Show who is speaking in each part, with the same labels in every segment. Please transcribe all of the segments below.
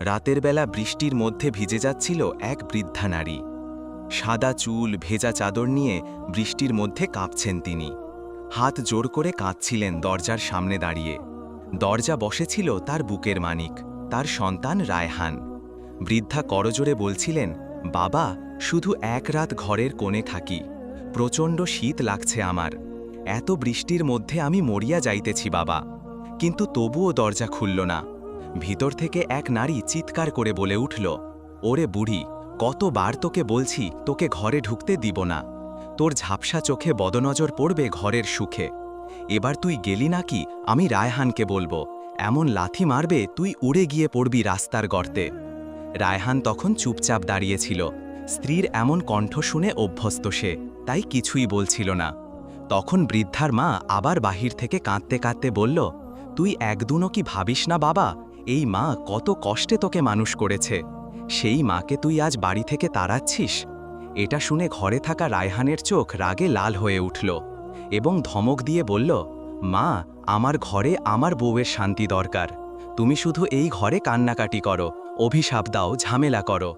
Speaker 1: রাতের বেলা বৃষ্টির মধ্যে ভিজে যাচ্ছিল এক বৃদ্ধা নারী। সাদা চুল, ভেজা চাদর নিয়ে বৃষ্টির মধ্যে কাঁপছেন তিনি। হাত জোর করে কাঁদছিলেন দরজার সামনে দাঁড়িয়ে। দরজা বসেছিল তার বুকের মানিক, তার সন্তান রায়হান। বৃদ্ধা করজোরে বলছিলেন, বাবা, শুধু এক রাত ঘরের কোণে থাকি। প্রচণ্ড শীত লাগছে আমার। এত বৃষ্টির মধ্যে আমি মরিয়া যাইতেছি বাবা। কিন্তু তবুও দরজা খুলল না। ভিতর থেকে এক নারী চিৎকার করে বলে উঠল, ওরে বুড়ি, কতবার তোকে বলছি তোকে ঘরে ঢুকতে দিব না। তোর ঝাপসা চোখে বদনজর পড়বে ঘরের সুখে। এবার তুই গেলি নাকি, আমি রায়হানকে বলব। এমন লাথি মারবে তুই উড়ে গিয়ে পড়বি রাস্তার গর্তে। রায়হান তখন চুপচাপ দাঁড়িয়েছিল। স্ত্রীর এমন কণ্ঠ শুনে অভ্যস্ত সে, তাই কিছুই বলছিল না। তখন বৃদ্ধার মা আবার বাহির থেকে কাঁদতে কাঁদতে বলল, তুই একদুনও কি ভাবিস না বাবা? এই মা কত কষ্টে তোকে মানুষ করেছে। সেই মাকে তুই আজ বাড়ি থেকে তাড়াচ্ছিস? এটা শুনে ঘরে থাকা রায়হানের চোখ রাগে লাল হয়ে উঠল এবং ধমক দিয়ে বলল, মা, আমার ঘরে আমার বউয়ের শান্তি দরকার। তুমি শুধু এই ঘরে কান্নাকাটি করো, অভিশাপ দাও, ঝামেলা করো।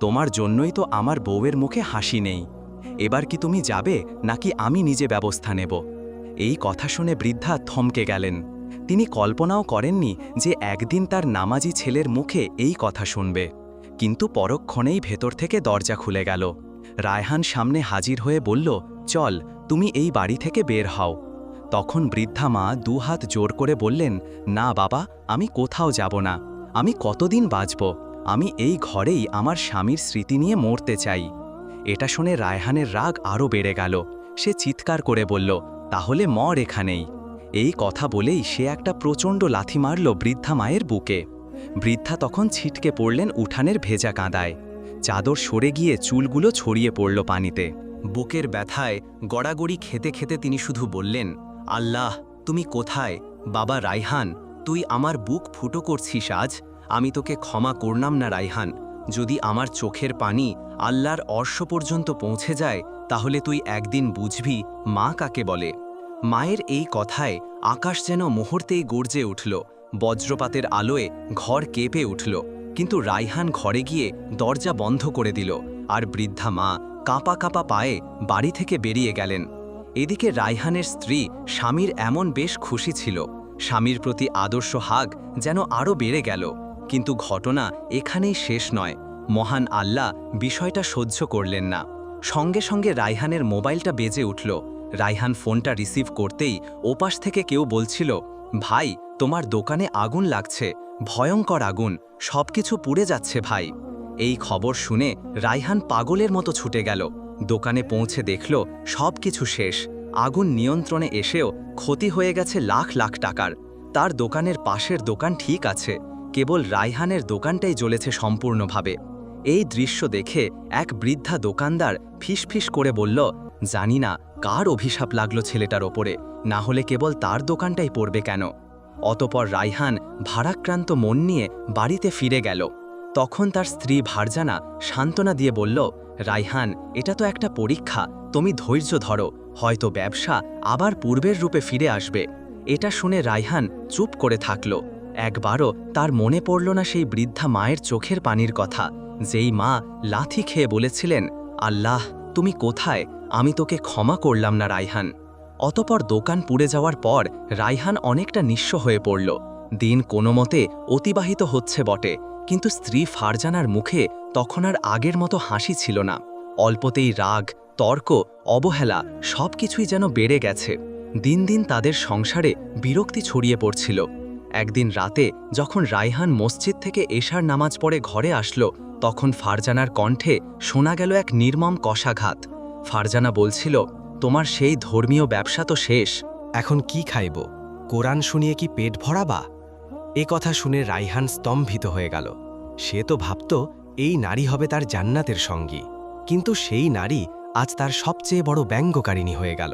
Speaker 1: তোমার জন্যই তো আমার বউয়ের মুখে হাসি নেই। এবার কি তুমি যাবে, নাকি আমি নিজে ব্যবস্থা নেব? এই কথা শুনে বৃদ্ধা থমকে গেলেন। তিনি কল্পনাও করেননি যে একদিন তার নামাজি ছেলের মুখে এই কথা শুনবে। কিন্তু পরক্ষণেই ভেতর থেকে দরজা খুলে গেল। রায়হান সামনে হাজির হয়ে বলল, চল, তুমি এই বাড়ি থেকে বের হও। তখন বৃদ্ধা মা দুহাত জোর করে বললেন, না বাবা, আমি কোথাও যাব না। আমি কতদিন বাঁচব? আমি এই ঘরেই আমার স্বামীর স্মৃতি নিয়ে মরতে চাই। এটা শুনে রায়হানের রাগ আরও বেড়ে গেল। সে চিৎকার করে বলল, তাহলে মর এখানেই। এই কথা বলেই সে একটা প্রচণ্ড লাথি মারল বৃদ্ধা মায়ের বুকে। বৃদ্ধা তখন ছিটকে পড়লেন উঠানের ভেজা কাঁদায়। চাদর সরে গিয়ে চুলগুলো ছড়িয়ে পড়ল পানিতে। বুকের ব্যথায় গড়াগড়ি খেতে খেতে তিনি শুধু বললেন, আল্লাহ, তুমি কোথায়? বাবা রাইহান, তুই আমার বুক ফুটো করছিস আজ? আমি তোকে ক্ষমা করলাম না রাইহান। যদি আমার চোখের পানি আল্লাহর অর্শ পর্যন্ত পৌঁছে যায়, তাহলে তুই একদিন বুঝবি মা কাকে বলে। মায়ের এই কথায় আকাশ যেন মুহূর্তেই গর্জে উঠল, বজ্রপাতের আলোয় ঘর কেঁপে উঠল, কিন্তু রাইহান ঘরে গিয়ে দরজা বন্ধ করে দিল আর বৃদ্ধা মা কাঁপা কাঁপা পায়ে বাড়ি থেকে বেরিয়ে গেলেন। এদিকে রাইহানের স্ত্রী স্বামীর এমন বেশ খুশি ছিল, স্বামীর প্রতি আদর্শ হাগ যেন আরও বেড়ে গেল, কিন্তু ঘটনা এখানেই শেষ নয়, মহান আল্লাহ বিষয়টা সহ্য করলেন না। সঙ্গে সঙ্গে রাইহানের মোবাইলটা বেজে উঠল রাইহান ফোনটা রিসিভ করতেই ওপাশ থেকে কেউ বলছিল, ভাই, তোমার দোকানে আগুন লাগছে, ভয়ঙ্কর আগুন, সবকিছু পুড়ে যাচ্ছে ভাই। এই খবর শুনে রাইহান পাগলের মতো ছুটে গেল। দোকানে পৌঁছে দেখল সব কিছু শেষ। আগুন নিয়ন্ত্রণে এসেও ক্ষতি হয়ে গেছে লাখ লাখ টাকার। তার দোকানের পাশের দোকান ঠিক আছে, কেবল রাইহানের দোকানটাই জ্বলেছে সম্পূর্ণভাবে। এই দৃশ্য দেখে এক বৃদ্ধা দোকানদার ফিসফিস করে বলল জানি না কার অভিশাপ লাগল ছেলেটার ওপরে, না হলে কেবল তার দোকানটাই পড়বে কেন? অতপর রাইহান ভারাক্রান্ত মন নিয়ে বাড়িতে ফিরে গেল। তখন তার স্ত্রী ভারজানা সান্ত্বনা দিয়ে বলল রাইহান এটা তো একটা পরীক্ষা, তুমি ধৈর্য ধরো, হয়তো ব্যবসা আবার পূর্বের রূপে ফিরে আসবে। এটা শুনে রাইহান চুপ করে থাকল। একবারও তার মনে পড়ল না সেই বৃদ্ধা মায়ের চোখের পানির কথা, যেই মা লাথি খেয়ে বলেছিলেন, আল্লাহ তুমি কোথায়? আমি তোকে ক্ষমা করলাম না রাইহান অতপর দোকান পুড়ে যাওয়ার পর রাইহান অনেকটা নিঃস্ব হয়ে পড়ল। দিন কোনো মতে অতিবাহিত হচ্ছে বটে, কিন্তু স্ত্রী ফারজানার মুখে তখন আর আগের মতো হাসি ছিল না। অল্পতেই রাগ, তর্ক, অবহেলা সব কিছুই যেন বেড়ে গেছে। দিন দিন তাদের সংসারে বিরক্তি ছড়িয়ে পড়ছিল। একদিন রাতে যখন রাইহান মসজিদ থেকে এশার নামাজ পড়ে ঘরে আসলো, তখন ফারজানার কণ্ঠে শোনা গেল এক নির্মম কষাঘাত। ফারজানা বলছিল, তোমার সেই ধর্মীয় ব্যবসা তো শেষ।
Speaker 2: এখন কি খাইব? কোরআন শুনিয়ে কি পেট ভরাবা? এ কথা শুনে রাইহান স্তম্ভিত হয়ে গেল। সে তো ভাবত, এই নারী হবে তার জান্নাতের সঙ্গী। কিন্তু সেই নারী আজ তার সবচেয়ে বড় ব্যঙ্গকারিণী হয়ে গেল।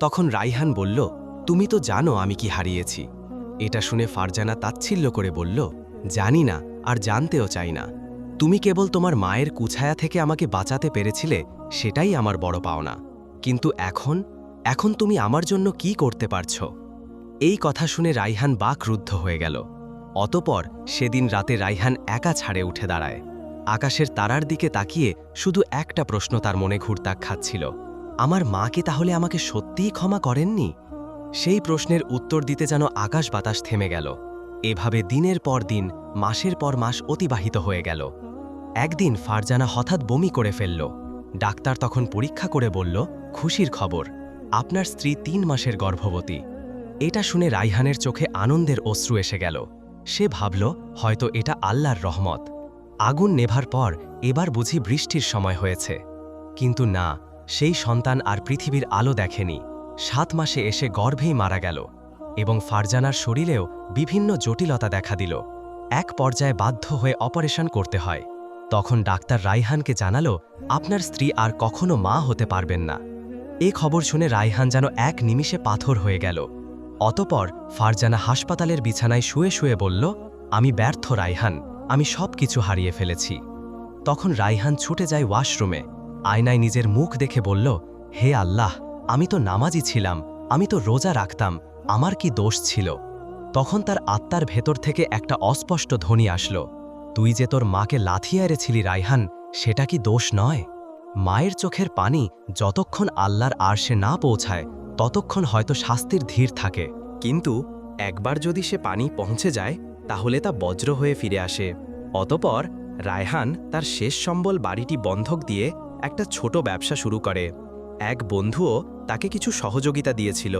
Speaker 2: তখন রাইহান বলল, তুমি তো জানো আমি কি হারিয়েছি। এটা শুনে ফারজানা তাচ্ছিল্য করে বলল, জানি না আর জানতেও চাই না। তুমি কেবল তোমার মায়ের কুছায়া থেকে আমাকে বাঁচাতে পেরেছিলে, সেটাই আমার বড় পাওনা। কিন্তু এখন এখন তুমি আমার জন্য কি করতে পারছ? এই কথা শুনে রাইহান বাকরুদ্ধ হয়ে গেল। অতপর সেদিন রাতে রাইহান একা ছাড়ে উঠে দাঁড়ায়। আকাশের তারার দিকে তাকিয়ে শুধু একটা প্রশ্ন তার মনে ঘুরতাক খাচ্ছিল। আমার মা কি তাহলে আমাকে সত্যিই ক্ষমা করেননি? সেই প্রশ্নের উত্তর দিতে যেন আকাশ বাতাস থেমে গেল। এভাবে দিনের পর দিন, মাসের পর মাস অতিবাহিত হয়ে গেল। একদিন ফারজানা হঠাৎ বমি করে ফেলল। ডাক্তার তখন পরীক্ষা করে বলল, খুশির খবর, আপনার স্ত্রী তিন মাসের গর্ভবতী। এটা শুনে রাইহানের চোখে আনন্দের অশ্রু এসে গেল। সে ভাবল, হয়তো এটা আল্লাহর রহমত। আগুন নেভার পর এবার বুঝি বৃষ্টির সময় হয়েছে। কিন্তু না, সেই সন্তান আর পৃথিবীর আলো দেখেনি। সাত মাসে এসে গর্ভেই মারা গেল এবং ফারজানার শরীরেও বিভিন্ন জটিলতা দেখা দিল। এক পর্যায়ে বাধ্য হয়ে অপারেশন করতে হয়। তখন ডাক্তার রাইহানকে জানালো, আপনার স্ত্রী আর কখনো মা হতে পারবেন না। এ খবর শুনে রাইহান যেন এক নিমিষে পাথর হয়ে গেল। অতপর ফারজানা হাসপাতালের বিছানায় শুয়ে শুয়ে বলল, আমি ব্যর্থ রাইহান আমি সব কিছু হারিয়ে ফেলেছি। তখন রাইহান ছুটে যায় ওয়াশরুমে। আয়নায় নিজের মুখ দেখে বলল, হে আল্লাহ আমি তো নামাজি ছিলাম, আমি তো রোজা রাখতাম, আমার কি দোষ ছিল? তখন তার আত্মার ভেতর থেকে একটা অস্পষ্ট ধ্বনি আসল। তুই যে তোর মাকে লাথিয়ে এরেছিলি রাইহান সেটা কি দোষ নয়? মায়ের চোখের পানি যতক্ষণ আল্লাহর আরশে না পৌঁছায়, ততক্ষণ হয়তো শাস্তির ধীর থাকে। কিন্তু একবার যদি সে পানি পৌঁছে যায়, তাহলে তা বজ্র হয়ে ফিরে আসে। অতপর রায়হান তার শেষ সম্বল বাড়িটি বন্ধক দিয়ে একটা ছোট ব্যবসা শুরু করে। এক বন্ধুও তাকে কিছু সহযোগিতা দিয়েছিল।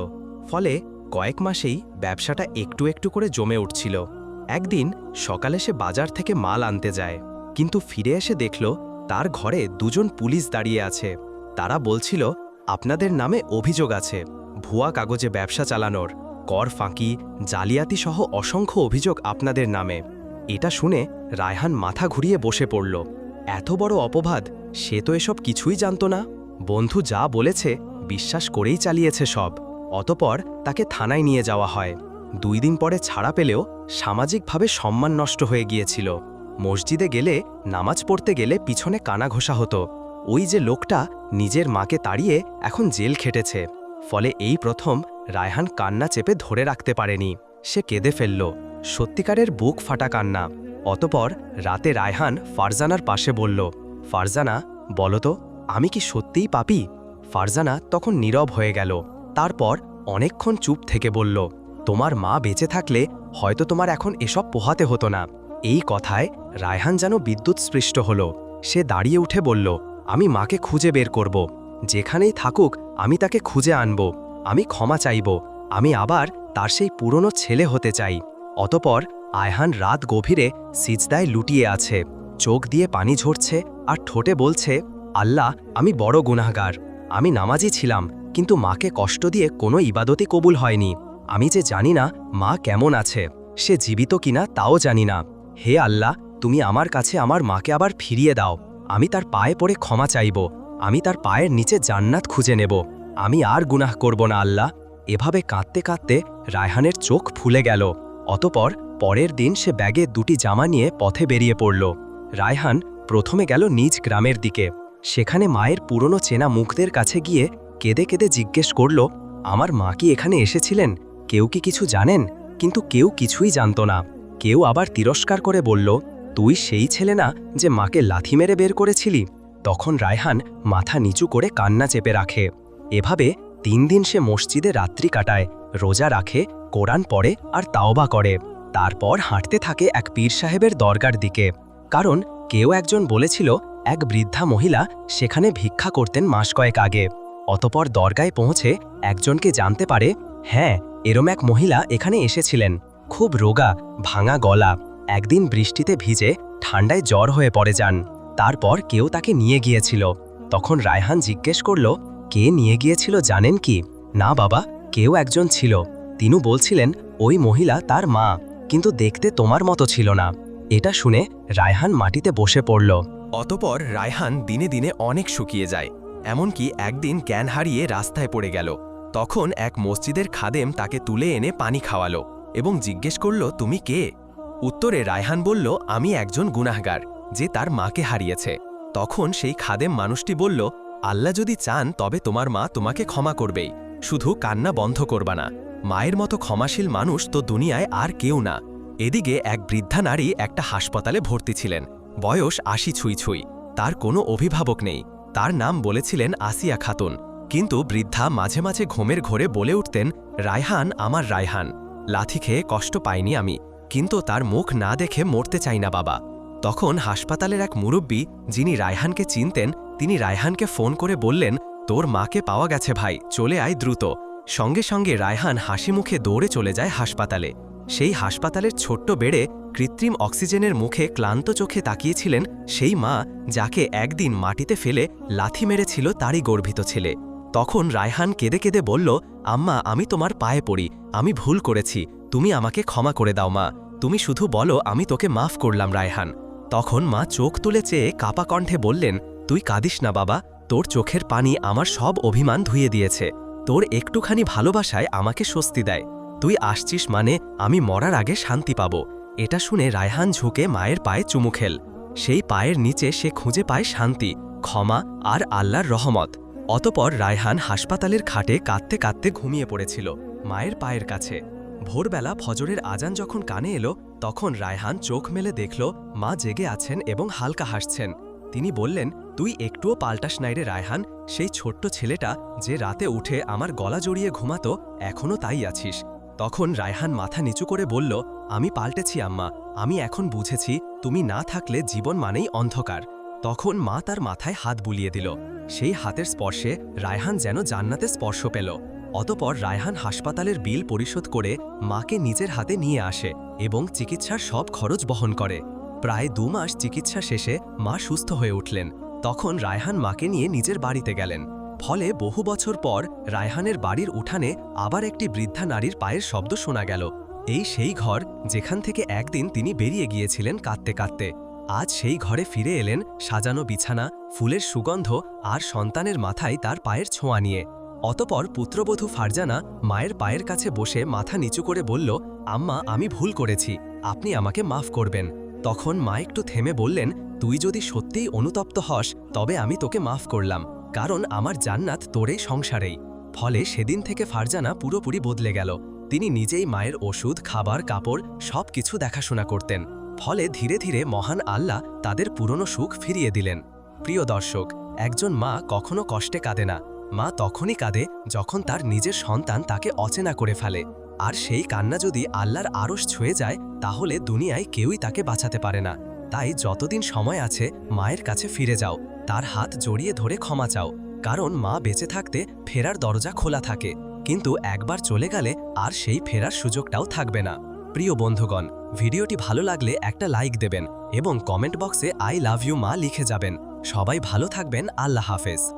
Speaker 2: ফলে কয়েক মাসেই ব্যবসাটা একটু একটু করে জমে উঠছিল। একদিন সকালে সে বাজার থেকে মাল আনতে যায়। কিন্তু ফিরে এসে দেখল তার ঘরে দুজন পুলিশ দাঁড়িয়ে আছে। তারা বলছিল, আপনাদের নামে অভিযোগ আছে। ভুয়া কাগজে ব্যবসা চালানোর, কর ফাঁকি জালিয়াতি সহ অসংখ্য অভিযোগ আপনাদের নামে। এটা শুনে রায়হান মাথা ঘুরিয়ে বসে পড়ল। এত বড় অপবাদ, সে তো এসব কিছুই জানত না। বন্ধু যা বলেছে বিশ্বাস করেই চালিয়েছে সব। অতপর তাকে থানায় নিয়ে যাওয়া হয়। দুই দিন পরে ছাড়া পেলেও সামাজিকভাবে সম্মান নষ্ট হয়ে গিয়েছিল। মসজিদে গেলে, নামাজ পড়তে গেলে পিছনে কানা ঘোষা হতো। ওই যে লোকটা নিজের মাকে তাড়িয়ে এখন জেল খেটেছে। ফলে এই প্রথম রায়হান কান্না চেপে ধরে রাখতে পারেনি। সে কেঁদে ফেলল। সত্যিকারের বুক ফাটা কান্না। অতপর রাতে রায়হান ফারজানার পাশে বলল, ফারজানা বলতো আমি কি সত্যিই পাপি? ফারজানা তখন নীরব হয়ে গেল। তারপর অনেকক্ষণ চুপ থেকে বলল, তোমার মা বেঁচে থাকলে হয়তো তোমার এখন এসব পোহাতে হতো না। এই কথায় রায়হান যেন বিদ্যুৎ স্পৃষ্ট হল। সে দাঁড়িয়ে উঠে বলল, আমি মাকে খুঁজে বের করব। যেখানেই থাকুক আমি তাকে খুঁজে আনব। আমি ক্ষমা চাইব। আমি আবার তার সেই পুরনো ছেলে হতে চাই। অতপর আয়হান রাত গভীরে সিজদায় লুটিয়ে আছে। চোখ দিয়ে পানি ঝরছে আর ঠোঁটে বলছে, আল্লাহ, আমি বড় গুনাহগার। আমি নামাজি ছিলাম, কিন্তু মাকে কষ্ট দিয়ে কোনো ইবাদতই কবুল হয়নি। আমি যে জানি না মা কেমন আছে, সে জীবিত কিনা তাও জানি না। হে আল্লাহ, তুমি আমার কাছে আমার মাকে আবার ফিরিয়ে দাও। আমি তার পায়ে পড়ে ক্ষমা চাইব। আমি তার পায়ের নিচে জান্নাত খুঁজে নেব। আমি আর গুনাহ করব না আল্লাহ। এভাবে কাঁদতে কাঁদতে রায়হানের চোখ ফুলে গেল। অতপর পরের দিন সে ব্যাগে দুটি জামা নিয়ে পথে বেরিয়ে পড়ল। রায়হান প্রথমে গেল নিজ গ্রামের দিকে। সেখানে মায়ের পুরনো চেনা মুখদের কাছে গিয়ে কেঁদে কেঁদে জিজ্ঞেস করল, আমার মা কি এখানে এসেছিলেন? কেউ কি কিছু জানেন? কিন্তু কেউ কিছুই জানত না। কেউ আবার তিরস্কার করে বলল, তুই সেই ছেলে না যে মাকে লাথি মেরে বের করেছিলি? তখন রায়হান মাথা নিচু করে কান্না চেপে রাখে। এভাবে তিন দিন সে মসজিদে রাত্রি কাটায়, রোজা রাখে, কোরআন পড়ে আর তাওবা করে। তারপর হাঁটতে থাকে এক পীর সাহেবের দরগার দিকে। কারণ কেউ একজন বলেছিল এক বৃদ্ধা মহিলা সেখানে ভিক্ষা করতেন মাস কয়েক আগে। অতপর দরগায় পৌঁছে একজনকে জানতে পারে হ্যাঁ এরম এক মহিলা এখানে এসেছিলেন। খুব রোগা, ভাঙা গলা। একদিন বৃষ্টিতে ভিজে ঠান্ডায় জ্বর হয়ে পড়ে যান। তারপর কেউ তাকে নিয়ে গিয়েছিল। তখন রায়হান জিজ্ঞেস করল, কে নিয়ে গিয়েছিল জানেন কি? না বাবা, কেউ একজন ছিল। তিনু বলছিলেন, ওই মহিলা তার মা, কিন্তু দেখতে তোমার মতো ছিল না। এটা শুনে রায়হান মাটিতে বসে পড়ল।
Speaker 3: অতপর রায়হান দিনে দিনে অনেক শুকিয়ে যায়, এমনকি একদিন জ্ঞান হারিয়ে রাস্তায় পড়ে গেল। তখন এক মসজিদের খাদেম তাকে তুলে এনে পানি খাওয়ালো এবং জিজ্ঞেস করল, তুমি কে? উত্তরে রায়হান বলল, আমি একজন গুনাহগার যে তার মাকে হারিয়েছে। তখন সেই খাদেম মানুষটি বলল, আল্লাহ যদি চান, তবে তোমার মা তোমাকে ক্ষমা করবেই। শুধু কান্না বন্ধ করবা না। মায়ের মতো ক্ষমাশীল মানুষ তো দুনিয়ায় আর কেউ না। এদিকে এক বৃদ্ধা নারী একটা হাসপাতালে ভর্তি ছিলেন। বয়স আশি ছুঁই ছুঁই। তার কোনো অভিভাবক নেই। তার নাম বলেছিলেন আসিয়া খাতুন। কিন্তু বৃদ্ধা মাঝে মাঝে ঘুমের ঘোরে বলে উঠতেন, রায়হান আমার রায়হান। লাথি খেয়ে কষ্ট পাইনি আমি। কিন্তু তার মুখ না দেখে মরতে চাই না বাবা। তখন হাসপাতালের এক মুরব্বী, যিনি রায়হানকে চিনতেন, তিনি রায়হানকে ফোন করে বললেন, তোর মাকে পাওয়া গেছে ভাই, চলে আয় দ্রুত। সঙ্গে সঙ্গে রায়হান হাসি মুখে দৌড়ে চলে যায় হাসপাতালে। সেই হাসপাতালের ছোট্ট বেড়ে কৃত্রিম অক্সিজেনের মুখে ক্লান্ত চোখে তাকিয়েছিলেন সেই মা যাকে একদিন মাটিতে ফেলে লাথি মেরেছিল তারই গর্ভিত ছেলে। তখন রায়হান কেঁদে কেঁদে বলল, আম্মা, আমি তোমার পায়ে পড়ি, আমি ভুল করেছি, তুমি আমাকে ক্ষমা করে দাও মা, তুমি শুধু বলো, আমি তোকে মাফ করলাম রায়হান। তখন মা চোখ তুলে চেয়ে কাপা কণ্ঠে বললেন, তুই কাঁদিস না বাবা, তোর চোখের পানি আমার সব অভিমান ধুয়ে দিয়েছে, তোর একটুখানি ভালোবাসায় আমাকে স্বস্তি দেয়। তুই আসছিস মানে আমি মরার আগে শান্তি পাব। এটা শুনে রায়হান ঝুঁকে মায়ের পায়ে চুমু খেল। সেই পায়ের নিচে সে খুঁজে পায় শান্তি, ক্ষমা আর আল্লাহর রহমত। অতপর রায়হান হাসপাতালের খাটে কাঁদতে কাঁদতে ঘুমিয়ে পড়েছিল মায়ের পায়ের কাছে। ভোরবেলা ফজরের আজান যখন কানে এলো, তখন রায়হান চোখ মেলে দেখল মা জেগে আছেন এবং হালকা হাসছেন। তিনি বললেন, তুই একটুও পাল্টাস নাই রে রায়হান, সেই ছোট্ট ছেলেটা যে রাতে উঠে আমার গলা জড়িয়ে ঘুমাতো এখনও তাই আছিস। তখন রায়হান মাথা নিচু করে বলল, আমি পাল্টেছি, আম্মা। আমি এখন বুঝেছি, তুমি না থাকলে জীবন মানেই অন্ধকার। তখন মা তার মাথায় হাত বুলিয়ে দিল। সেই হাতের স্পর্শে রায়হান যেন জান্নাতে স্পর্শ পেল। অতপর রায়হান হাসপাতালের বিল পরিশোধ করে মাকে নিজের হাতে নিয়ে আসে এবং চিকিৎসার সব খরচ বহন করে। প্রায় দু মাস চিকিৎসা শেষে মা সুস্থ হয়ে উঠলেন। তখন রায়হান মাকে নিয়ে নিজের বাড়িতে গেলেন। ফলে বহু বছর পর রায়হানের বাড়ির উঠানে আবার একটি বৃদ্ধা নারীর পায়ের শব্দ শোনা গেল। এই সেই ঘর যেখান থেকে একদিন তিনি বেরিয়ে গিয়েছিলেন কাঁদতে কাঁদতে। আজ সেই ঘরে ফিরে এলেন সাজানো বিছানা, ফুলের সুগন্ধ আর সন্তানের মাথায় তার পায়ের ছোঁয়া নিয়ে। অতপর পুত্রবধূ ফারজানা মায়ের পায়ের কাছে বসে মাথা নিচু করে বলল, আম্মা, আমি ভুল করেছি, আপনি আমাকে মাফ করবেন। তখন মা একটু থেমে বললেন, তুই যদি সত্যিই অনুতপ্ত হস, তবে আমি তোকে মাফ করলাম। কারণ আমার জান্নাত তোরেই সংসারেই। ফলে সেদিন থেকে ফারজানা পুরোপুরি বদলে গেল। তিনি নিজেই মায়ের ওষুধ, খাবার, কাপড় সব কিছু দেখাশোনা করতেন। ফলে ধীরে ধীরে মহান আল্লাহ তাদের পুরনো সুখ ফিরিয়ে দিলেন। প্রিয় দর্শক, একজন মা কখনো কষ্টে কাঁদে না। মা তখনই কাঁদে যখন তার নিজের সন্তান তাকে অচেনা করে ফেলে। আর সেই কান্না যদি আল্লাহর আড়স ছুঁয়ে যায়, তাহলে দুনিয়ায় কেউই তাকে বাঁচাতে পারে না। তাই যতদিন সময় আছে, মায়ের কাছে ফিরে যাও। তার হাত জড়িয়ে ধরে ক্ষমা চাও। কারণ মা বেঁচে থাকতে ফেরার দরজা খোলা থাকে। কিন্তু একবার চলে গেলে আর সেই ফেরার সুযোগটাও থাকবে না। প্রিয় বন্ধুগণ, ভিডিওটি ভালো লাগলে একটা লাইক দেবেন এবং কমেন্ট বক্সে আই লাভ ইউ মা লিখে যাবেন। সবাই ভালো থাকবেন, আল্লাহ হাফেজ।